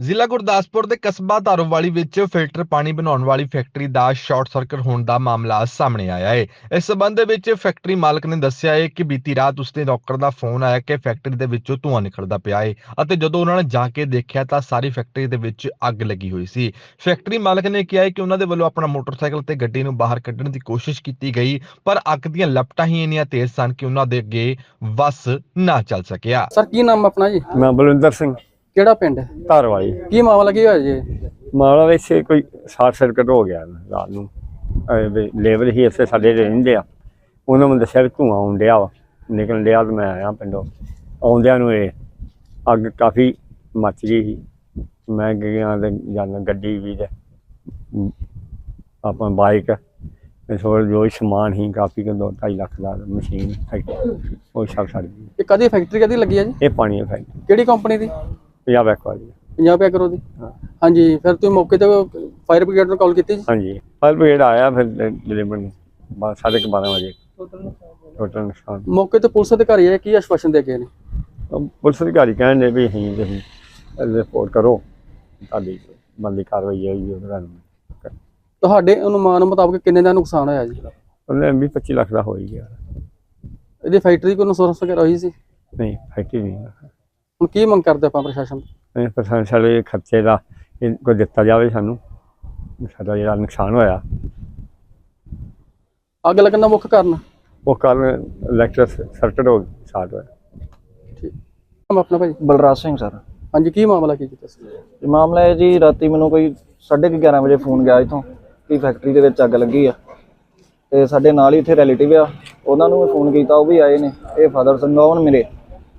ਜ਼ਿਲ੍ਹਾ ਗੁਰਦਾਸਪੁਰ ਦੇ ਕਸਬਾ ਧਾਰੋਵਾਲੀ ਵਿੱਚ ਫਿਲਟਰ ਪਾਣੀ ਬਣਾਉਣ ਵਾਲੀ ਫੈਕਟਰੀ ਦਾ ਸ਼ਾਰਟ ਸਰਕਟ ਹੋਣ ਦਾ ਮਾਮਲਾ ਸਾਹਮਣੇ ਆਇਆ ਹੈ। ਇਸ ਸਬੰਧ ਦੇ ਵਿੱਚ ਫੈਕਟਰੀ ਮਾਲਕ ਨੇ ਦੱਸਿਆ ਹੈ ਕਿ ਬੀਤੀ ਰਾਤ ਉਸਦੇ ਨੌਕਰ ਦਾ ਫੋਨ ਆਇਆ ਕਿ ਫੈਕਟਰੀ ਦੇ ਵਿੱਚੋਂ ਧੂੰਆਂ ਨਿਕਲਦਾ ਪਿਆ ਹੈ ਅਤੇ ਜਦੋਂ ਉਹਨਾਂ ਨੇ ਜਾ ਕੇ ਦੇਖਿਆ ਤਾਂ ਸਾਰੀ ਫੈਕਟਰੀ ਦੇ ਵਿੱਚ ਅੱਗ ਲੱਗੀ ਹੋਈ ਸੀ। ਫੈਕਟਰੀ ਮਾਲਕ ਨੇ ਕਿਹਾ ਹੈ ਕਿ ਉਹਨਾਂ ਦੇ ਵੱਲੋਂ ਆਪਣਾ ਮੋਟਰਸਾਈਕਲ ਤੇ ਗੱਡੀ ਨੂੰ ਬਾਹਰ ਕੱਢਣ ਦੀ ਕੋਸ਼ਿਸ਼ ਕੀਤੀ ਗਈ ਪਰ ਅੱਗ ਦੀਆਂ ਲਪਟਾਂ ਹੀ ਇੰਨੀਆਂ ਤੇਜ਼ ਸਨ ਕਿ ਉਹਨਾਂ ਦੇ ਅੱਗੇ ਵੱਸ ਨਾ ਚੱਲ ਸਕਿਆ। ਸਰ ਕੀ ਨਾਮ ਆਪਣਾ ਜੀ? ਮੈਂ ਬਲਵਿੰਦਰ ਸਿੰਘ। ਕਿਹੜਾ ਪਿੰਡ? ਹੈ ਧਾਰਵਾਲੀ ਕੀ ਮਾਮਲਾ ਕੀ ਹੋਇਆ ਜੀ? ਮਾਮਲਾ ਵਿੱਚ ਕੋਈ ਸ਼ਾਰਟ ਸਰਕਟ ਹੋ ਗਿਆ ਰਾਤ ਨੂੰ। ਲੇਬਰ ਹੀ ਇੱਥੇ ਸਾਡੇ ਰਹਿੰਦੇ ਆ। ਉਹਨਾਂ ਨੂੰ ਦੱਸਿਆ ਵੀ ਧੂੰਆਂ ਆਉਣ ਡਿਆ ਵਾ। ਨਿਕਲਣ ਡਿਆ ਤੇ ਮੈਂ ਆਇਆ ਪਿੰਡੋਂ। ਆਉਂਦਿਆਂ ਨੂੰ ਇਹ ਅੱਗ ਕਾਫੀ ਮੱਚ ਗਈ ਸੀ। ਮੈਂ ਗਿਆ ਤੇ ਜਾਨ ਗੱਡੀ ਵੀ ਤੇ ਆਪਾਂ ਬਾਈਕ ਥੋੜਾ ਜੋ ਸਮਾਨ ਹੀ ਕਾਫੀ ਕਿ ਦੋ 2.5 ਲੱਖ ਦਾ ਮਸ਼ੀਨ ਫੈਕਟਰੀ ਉਹ ਸਭ ਸੜ ਗਈ। ਇਹ ਕਦੀ ਫੈਕਟਰੀ ਕਦੀ ਲੱਗੀ ਹੈ ਜੀ? ਇਹ ਪਾਣੀ ਫੈਕਟਰੀ। ਕਿਹੜੀ ਕੰਪਨੀ ਦੀ? ਪੰਜਾਬ ਐਕਵਾਲੀ 50 ਰੁਪਏ ਕਰੋ ਦੀ ਹਾਂ। ਹਾਂਜੀ ਫਿਰ ਤੁਸੀਂ ਮੌਕੇ ਤੇ ਫਾਇਰ ਬ੍ਰਿਗੇਡ ਨੂੰ ਕਾਲ ਕੀਤੀ ਜੀ? ਹਾਂਜੀ ਫਾਇਰ ਬ੍ਰਿਗੇਡ ਆਇਆ ਫਿਰ ਡਿਲੀਵਰ ਸਾਢੇ ਕੁ ਬਾਰਾਂ ਵਜੇ। ਟੋਟਲ ਨੁਕਸਾਨ ਮੌਕੇ ਤੇ ਪੁਲਿਸ ਅਧਿਕਾਰੀ ਹੈ ਕੀ ਆਸ਼ਵਾਸਨ ਦੇ ਗਏ ਨੇ? ਪੁਲਿਸ ਅਧਿਕਾਰੀ ਕਹਿੰਦੇ ਵੀ ਅਸੀਂ ਤੁਸੀਂ ਰਿਪੋਰਟ ਕਰੋ। ਤੁਹਾਡੀ ਬੰਦੀ ਕਾਰਵਾਈ ਹੋਈ ਉਹਦੇ ਨਾਲ। ਤੁਹਾਡੇ ਅਨੁਮਾਨ ਮੁਤਾਬਕ ਕਿੰਨੇ ਦਾ ਨੁਕਸਾਨ ਹੋਇਆ ਜੀ? ਉਹਨੇ ਵੀ 25 ਲੱਖ ਦਾ ਹੋ ਹੀ ਗਿਆ। ਇਹਦੀ ਫੈਕਟਰੀ ਕੋਈ ਨੁਕਸਾਨ ਵਗੈਰਾ ਹੋਈ ਸੀ? ਨਹੀਂ ਫੈਕਟਰੀ ਨਹੀਂ। ਹੁਣ ਕੀ ਮੰਗ ਕਰਦੇ ਆਪਾਂ ਪ੍ਰਸ਼ਾਸਨ ਤੋਂ? ਇਹ ਪਰਸਨ ਸਾਡੇ ਖਰਚੇ ਦਾ ਇਹ ਕੋਈ ਦਿੱਤਾ ਜਾਵੇ ਸਾਨੂੰ ਸਾਡਾ ਜਿਹੜਾ ਨੁਕਸਾਨ ਹੋਇਆ। ਅੱਗ ਲੱਗਣ ਦਾ ਮੁੱਖ ਕਾਰਨ? ਉਹ ਕਾਰਨ ਇਲੈਕਟ੍ਰਿਕ ਸਰਕਟ ਹੋ ਸ਼ਾਰਟ ਹੋਇਆ। ਠੀਕ। ਨਾਮ ਆਪਣਾ ਭਾਈ? ਬਲਰਾਜ ਸਿੰਘ ਸਰ। ਹਾਂਜੀ ਕੀ ਮਾਮਲਾ ਕੀ ਕੀਤਾ ਸੀ? ਇਹ ਮਾਮਲਾ ਹੈ ਜੀ ਰਾਤੀ ਮੈਨੂੰ ਕੋਈ 11:30 ਵਜੇ ਫੋਨ ਗਿਆ ਇਥੋਂ ਕਿ ਫੈਕਟਰੀ ਦੇ ਵਿੱਚ ਅੱਗ ਲੱਗੀ ਆ। ਤੇ ਸਾਡੇ ਨਾਲ ਹੀ ਇੱਥੇ ਰਿਲੇਟਿਵ ਆ। ਉਹਨਾਂ ਨੂੰ ਫੋਨ ਕੀਤਾ ਉਹ ਵੀ ਆਏ ਨੇ। ਇਹ ਫਾਦਰ ਸੰਗਾਉਣ ਮੇਰੇ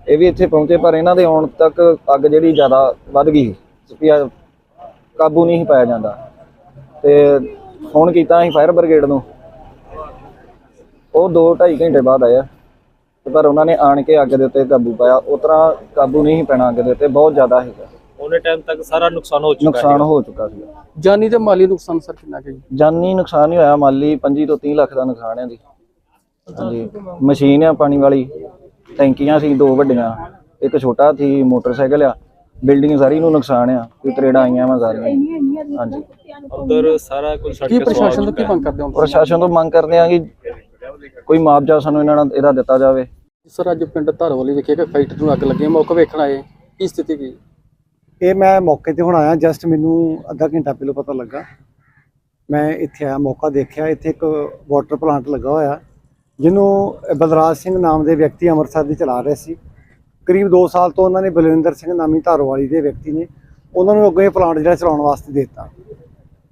ਇਹ ਵੀ ਇੱਥੇ ਪਹੁੰਚੇ ਪਰ ਇਹਨਾਂ ਦੇ ਆਉਣ ਤੱਕ ਅੱਗ ਜਿਹੜੀ ਜ਼ਿਆਦਾ ਵੱਧ ਗਈ ਵੀ ਆ ਕਾਬੂ ਨਹੀਂ ਪਾਇਆ ਜਾਂਦਾ। ਤੇ ਫੋਨ ਕੀਤਾ ਅਸੀਂ ਫਾਇਰ ਬ੍ਰਿਗੇਡ ਨੂੰ। ਉਹ 2.5 ਘੰਟੇ ਬਾਅਦ ਆਇਆ। ਤੇ ਪਰ ਉਹਨਾਂ ਨੇ ਆਣ ਕੇ ਅੱਗ ਦੇ ਉੱਤੇ ਕਾਬੂ ਪਾਇਆ। ਉਸ ਤਰ੍ਹਾਂ ਕਾਬੂ ਨਹੀਂ ਪੈਣਾ ਅੱਗ ਦੇ ਉੱਤੇ ਬਹੁਤ ਜ਼ਿਆਦਾ ਹੈਗਾ ਉਹਨੇ ਟਾਈਮ ਤੱਕ ਸਾਰਾ ਨੁਕਸਾਨ ਹੋ ਚੁੱਕਾ ਨੁਕਸਾਨ ਹੋ ਚੁੱਕਾ ਸੀ ਜਾਨੀ ਤੇ ਮਾਲੀ ਨੁਕਸਾਨ ਸਰ ਕਿੰਨਾ ਕੁ ਜੀ? ਜਾਨੀ ਨੁਕਸਾਨ ਹੀ ਹੋਇਆ। ਮਾਲੀ 25 ਤੋਂ 30 ਲੱਖ ਦਾ ਨੁਕਸਾਨ ਹੈ ਜੀ। ਹਾਂਜੀ। ਮਸ਼ੀਨ ਆ ਪਾਣੀ ਵਾਲੀ। ਟੈਂਕੀਆਂ ਸੀ ਦੋ ਵੱਡੀਆਂ ਇੱਕ ਛੋਟਾ ਸੀ ਮੋਟਰਸਾਈਕਲ ਆ। ਬਿਲਡਿੰਗ ਸਾਰੀ ਨੂੰ ਨੁਕਸਾਨ ਆ ਕੋਈ ਤਰੇੜਾਂ ਆਈਆਂ ਵਾ ਸਾਰੀਆਂ। ਹਾਂਜੀ। ਉਧਰ ਸਾਰਾ ਕੁਝ ਕੀ ਕੇ ਪ੍ਰਸ਼ਾਸਨ ਤੋਂ ਕੀ ਮੰਗ ਕਰਦੇ ਹੋ? ਪ੍ਰਸ਼ਾਸਨ ਤੋਂ ਮੰਗ ਕਰਦੇ ਆ ਕਿ ਕੋਈ ਮੁਆਵਜ਼ਾ ਸਾਨੂੰ ਇਹਨਾਂ ਨਾਲ ਇਹਦਾ ਦਿੱਤਾ ਜਾਵੇ। ਸਰ ਅੱਜ ਪਿੰਡ ਧਾਰਵਾਲੀ ਵਿਖੇ ਕਿ ਫੈਕਟਰੀ ਨੂੰ ਅੱਗ ਲੱਗੀ ਹੈ ਮੌਕਾ ਵੇਖਣ ਆਏ। ਕੀ ਸਥਿਤੀ ਕੀ? ਇਹ ਮੈਂ ਮੌਕੇ ਤੇ ਹੁਣ ਆਇਆ ਜਸਟ ਮੈਨੂੰ ਅੱਧਾ ਘੰਟਾ ਪਹਿਲਾਂ ਪਤਾ ਲੱਗਾ। ਮੈਂ ਇੱਥੇ ਆਇਆ ਮੌਕਾ ਦੇਖਿਆ ਇੱਥੇ ਇੱਕ ਵਾਟਰ ਪਲਾਂਟ ਲੱਗਾ ਹੋਇਆ। ਜਿਹਨੂੰ ਬਲਰਾਜ ਸਿੰਘ ਨਾਮ ਦੇ ਵਿਅਕਤੀ ਅੰਮ੍ਰਿਤਸਰ ਦੀ ਚਲਾ ਰਹੇ ਸੀ। ਕਰੀਬ 2 ਸਾਲ ਤੋਂ ਉਹਨਾਂ ਨੇ ਬਲਵਿੰਦਰ ਸਿੰਘ ਨਾਮੀ ਧਾਰੋਵਾਲੀ ਦੇ ਵਿਅਕਤੀ ਨੇ ਉਹਨਾਂ ਨੂੰ ਅੱਗੇ ਇਹ ਪਲਾਂਟ ਜਿਹੜਾ ਚਲਾਉਣ ਵਾਸਤੇ ਦੇ ਦਿੱਤਾ।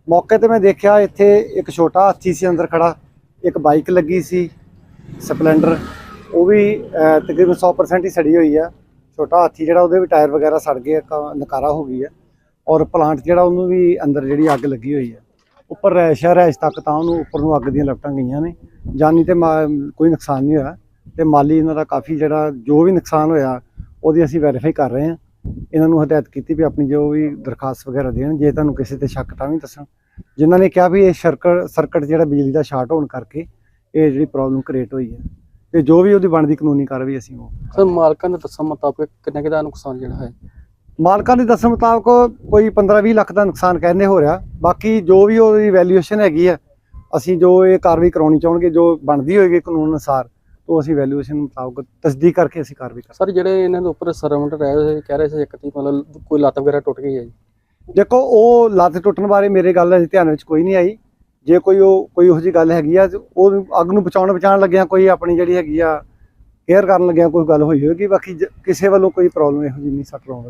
ਮੌਕੇ ਤੇ ਮੈਂ ਦੇਖਿਆ, ਇੱਥੇ ਇੱਕ ਛੋਟਾ ਹਾਥੀ ਸੀ, ਅੰਦਰ ਖੜਾ। ਇੱਕ ਬਾਈਕ ਲੱਗੀ ਸੀ, ਸਪਲੈਂਡਰ। ਉਹ ਵੀ ਤਕਰੀਬਨ 100% ਹੀ ਸੜੀ ਹੋਈ ਆ। ਛੋਟਾ ਹਾਥੀ ਜਿਹੜਾ, ਉਹਦੇ ਵੀ ਟਾਇਰ ਵਗੈਰਾ ਸੜ ਗਏ ਕ- ਨਕਾਰਾ ਹੋ ਗਈ ਹੈ ਔਰ ਪਲਾਂਟ ਜਿਹੜਾ, ਉਹਨੂੰ ਵੀ ਅੰਦਰ ਜਿਹੜੀ ਅੱਗ ਲੱਗੀ ਹੋਈ ਹੈ ਉੱਪਰ ਰੈਸ਼ ਆ ਰੈਸ਼ ਤੱਕ ਤਾਂ ਉਹਨੂੰ ਉੱਪਰ ਨੂੰ ਅੱਗ ਦੀਆਂ ਲਪਟਾਂ ਗਈਆਂ ਨੇ। ਜਾਨੀ ਤੇ ਮਾ- ਕੋਈ ਨੁਕਸਾਨ ਨਹੀਂ ਹੋਇਆ। ਤੇ ਮਾਲੀ ਇਹਨਾਂ ਦਾ ਕਾਫੀ ਜਿਹੜਾ ਜੋ ਵੀ ਨੁਕਸਾਨ ਹੋਇਆ, ਉਹਦੀ ਅਸੀਂ ਵੈਰੀਫਾਈ ਕਰ ਰਹੇ ਹਾਂ। ਇਹਨਾਂ ਨੂੰ ਹਦਾਇਤ ਕੀਤੀ ਵੀ ਆਪਣੀ ਜੋ ਵੀ ਦਰਖਾਸਤ ਵਗੈਰਾ ਦੇਣ, ਜੇ ਤੁਹਾਨੂੰ ਕਿਸੇ ਤੇ ਸ਼ੱਕ ਤਾਂ ਵੀ ਦੱਸਣ। ਜਿਨ੍ਹਾਂ ਨੇ ਕਿਹਾ ਵੀ ਇਹ ਸਰਕਟ ਸਰਕਟ ਜਿਹੜਾ ਬਿਜਲੀ ਦਾ ਸ਼ਾਰਟ ਹੋਣ ਕਰਕੇ ਇਹ ਜਿਹੜੀ ਪ੍ਰੋਬਲਮ ਕ੍ਰੀਏਟ ਹੋਈ ਹੈ। ਤੇ ਜੋ ਵੀ ਉਹਦੀ ਬਣਦੀ ਕਾਨੂੰਨੀ ਕਾਰਵਾਈ ਅਸੀਂ ਉਹ ਸਰ, ਮਾਲਕਾਂ ਦੇ ਦੱਸਣ ਮੁਤਾਬਕ ਕਿੰਨੇ ਕੁ ਨੁਕਸਾਨ ਜਿਹੜਾ ਹੈ? ਮਾਲਕਾਂ ਦੇ ਦੱਸਣ ਮੁਤਾਬਕ ਕੋਈ 15-20 ਲੱਖ ਦਾ ਨੁਕਸਾਨ ਕਹਿੰਦੇ ਹੋ ਰਿਹਾ। ਬਾਕੀ ਜੋ ਵੀ ਉਹਦੀ ਵੈਲਿਊਏਸ਼ਨ ਹੈਗੀ ਆ ਅਸੀਂ ਜੋ ਇਹ ਕਾਰਵਾਈ ਕਰਾਉਣੀ ਚਾਹਣਗੇ ਜੋ ਬਣਦੀ ਹੋਏਗੀ ਕਾਨੂੰਨ ਅਨੁਸਾਰ ਤੋਂ ਅਸੀਂ ਵੈਲਿਊਏਸ਼ਨ ਮੁਤਾਬਕ ਤਸਦੀਕ ਕਰਕੇ ਅਸੀਂ ਕਾਰਵਾਈ ਕਰਾਂਗੇ। ਸਰ ਜਿਹੜੇ ਇਹਨਾਂ ਦੇ ਉੱਪਰ ਸਰਵੈਂਟ ਰਹਿ ਕਹਿ ਰਹੇ ਸੀ ਇੱਕ ਤੀ ਮਤਲਬ ਕੋਈ ਲੱਤ ਵਗੈਰਾ ਟੁੱਟ ਗਈ ਹੈ ਜੀ। ਦੇਖੋ ਉਹ ਲੱਤ ਟੁੱਟਣ ਬਾਰੇ ਮੇਰੇ ਗੱਲ ਅਜੇ ਧਿਆਨ ਵਿੱਚ ਕੋਈ ਨਹੀਂ ਆਈ। ਜੇ ਕੋਈ ਉਹ ਕੋਈ ਉਹੋ ਜਿਹੀ ਗੱਲ ਹੈਗੀ ਆ ਉਹ ਅੱਗ ਨੂੰ ਬਚਾਉਣ ਬਚਾਉਣ ਲੱਗਿਆ ਕੋਈ ਆਪਣੀ ਜਿਹੜੀ ਹੈਗੀ ਆ ਕੇਅਰ ਕਰਨ ਲੱਗਿਆ ਕੋਈ ਗੱਲ ਹੋਈ ਹੋਏਗੀ। ਬਾਕੀ ਜ- ਕਿਸੇ ਵੱਲੋਂ ਕੋਈ ਪ੍ਰੋਬਲਮ ਇਹੋ ਜਿਹੀ ਨਹੀਂ ਸੱਟ ਲਾਉਂਦਾ